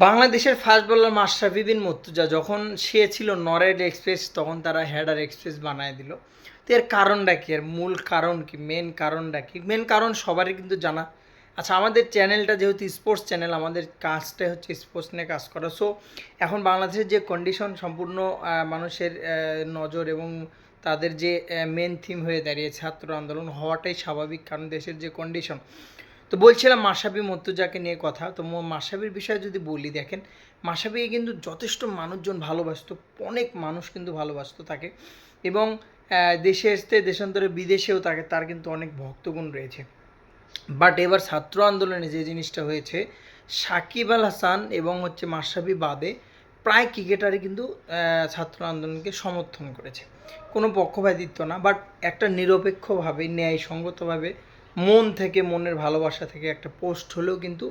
বাংলাদেশের fast bowler Mashrafe Bin Mortaza, যখন সে ছিল নরেড এক্সপ্রেস, তখন তারা হেডার এক্সপ্রেস বানায় দিল। তো এর কারণটা কি? এর মূল কারণ কি? মেন কারণটা কি? মেন কারণ সবারই কিন্তু জানা। আচ্ছা আমাদের চ্যানেলটা যেহেতু স্পোর্টস চ্যানেল আমাদের কাজটাই হচ্ছে স্পোর্টস নিয়ে কাজ করা। সো এখন বাংলাদেশের যে কন্ডিশন সম্পূর্ণ মানুষের নজর এবং তাদের যে মেন থিম হয়ে দাঁড়িয়েছে ছাত্র আন্দোলন হওয়াটাই স্বাভাবিক। কারণ দেশের যে কন্ডিশন তো বলছিলাম মাসাবি মর্তুজাকে নিয়ে কথা। তো মাসাবির বিষয়ে যদি বলি, দেখেন মাসাবিকে কিন্তু যথেষ্ট মানুষজন ভালোবাসতো, অনেক মানুষ কিন্তু ভালোবাসতো তাকে। এবং দেশে আসতে দেশান্তরে বিদেশেও তাকে, তার কিন্তু অনেক ভক্তগুণ রয়েছে। বাট এবার ছাত্র আন্দোলনে যে জিনিসটা হয়েছে, সাকিব আল হাসান এবং হচ্ছে মাসাবি বাদে প্রায় ক্রিকেটারই কিন্তু ছাত্র আন্দোলনকে সমর্থন করেছে। কোনো পক্ষপাতিত্ব না, বাট একটা নিরপেক্ষভাবে, ন্যায়সঙ্গতভাবে মন থেকে মনের ভালোবাসা থেকে একটা পোস্ট হলেও কিন্তু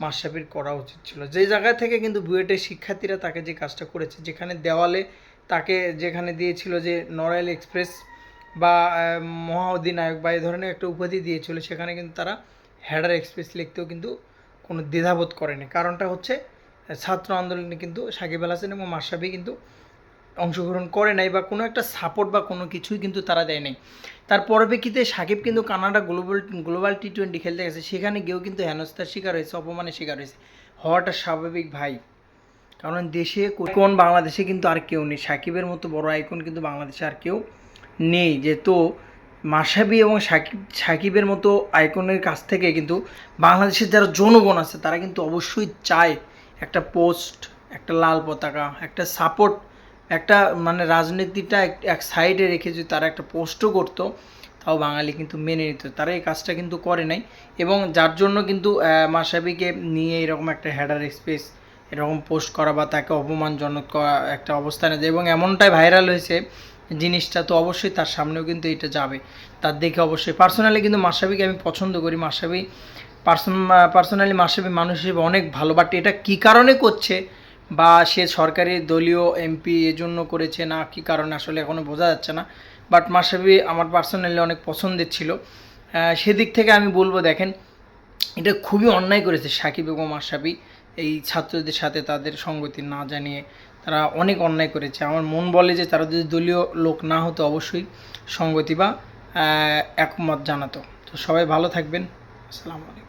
মাসাবির করা উচিত ছিল। যে জায়গা থেকে কিন্তু বুয়েটের শিক্ষার্থীরা তাকে যে কাজটা করেছে যেখানে দেওয়ালে তাকে যেখানে দিয়েছিল যে নড়াইল এক্সপ্রেস বা আহ, মহা অধিনায়ক বা এই ধরনের একটা উপাধি দিয়েছিল সেখানে কিন্তু তারা হেডার এক্সপ্রেস লিখতেও কিন্তু কোনো দ্বিধাবোধ করেনি। কারণটা হচ্ছে ছাত্র আন্দোলনে কিন্তু সাকিব আল হাসান এবং মাসাবি কিন্তু অংশগ্রহণ করে নাই বা কোনো একটা সাপোর্ট বা কোনো কিছুই কিন্তু তারা দেয় নাই। তার পরপ্রেক্ষিতে সাকিব কিন্তু Canada global global T twenty খেলতে গেছে। সেখানে গিয়েও কিন্তু হেনস্থার শিকার হয়েছে, অপমানের শিকার হয়েছে। হওয়াটা স্বাভাবিক ভাই। কারণ দেশে কোন বাংলাদেশে কিন্তু আর কেউ নেই। সাকিবের মতো বড় আইকন কিন্তু বাংলাদেশে আর কেউ নেই। যে তো মাসাবি এবং সাকিব, সাকিবের মতো আইকনের কাছ থেকে কিন্তু বাংলাদেশের যারা জনগণ আছে, তারা কিন্তু অবশ্যই চায় একটা পোস্ট একটা লাল পতাকা, একটা সাপোর্ট একটা মানে রাজনীতিটা এক- সাইডে রেখে যদি তারা একটা পোস্টও করতো, তাও বাঙালি কিন্তু মেনে নিত। তারা এই কাজটা কিন্তু করে নাই। এবং যার জন্য কিন্তু মাসাবিকে নিয়ে এরকম একটা হেডার স্পেস এরকম পোস্ট করা বা তাকে অপমানজনক একটা অবস্থানে এবং এমনটাই ভাইরাল হয়েছে, জিনিসটা তো অবশ্যই তার সামনেও কিন্তু এটা যাবে। তার দেখে অবশ্যই। পার্সোনালি কিন্তু মাসাবিকে আমি পছন্দ করি। মাসাবি পার্সন পার্সোনালি মাসাবি মানুষ হিসেবে অনেক ভালো। বাট এটা কী কারণে করছে? বা সে সরকারি দলীয় এমপি এজন্য করেছে না কী কারণে আসলে এখনও বোঝা যাচ্ছে না। বাট মাসাবি আমার পার্সোনালি অনেক পছন্দের ছিল। সেদিক থেকে আমি বলব দেখেন, এটা খুবই অন্যায় করেছে সাকিব এবং মাসাবি এই ছাত্রদের সাথে তাদের সঙ্গতি না জানিয়ে। তারা অনেক অন্যায় করেছে। আমার মন বলে যে তারা যদি দলীয় লোক না হতো অবশ্যই সঙ্গতি বা একমত জানাতো। তো সবাই ভালো থাকবেন। আসসালামু আলাইকুম।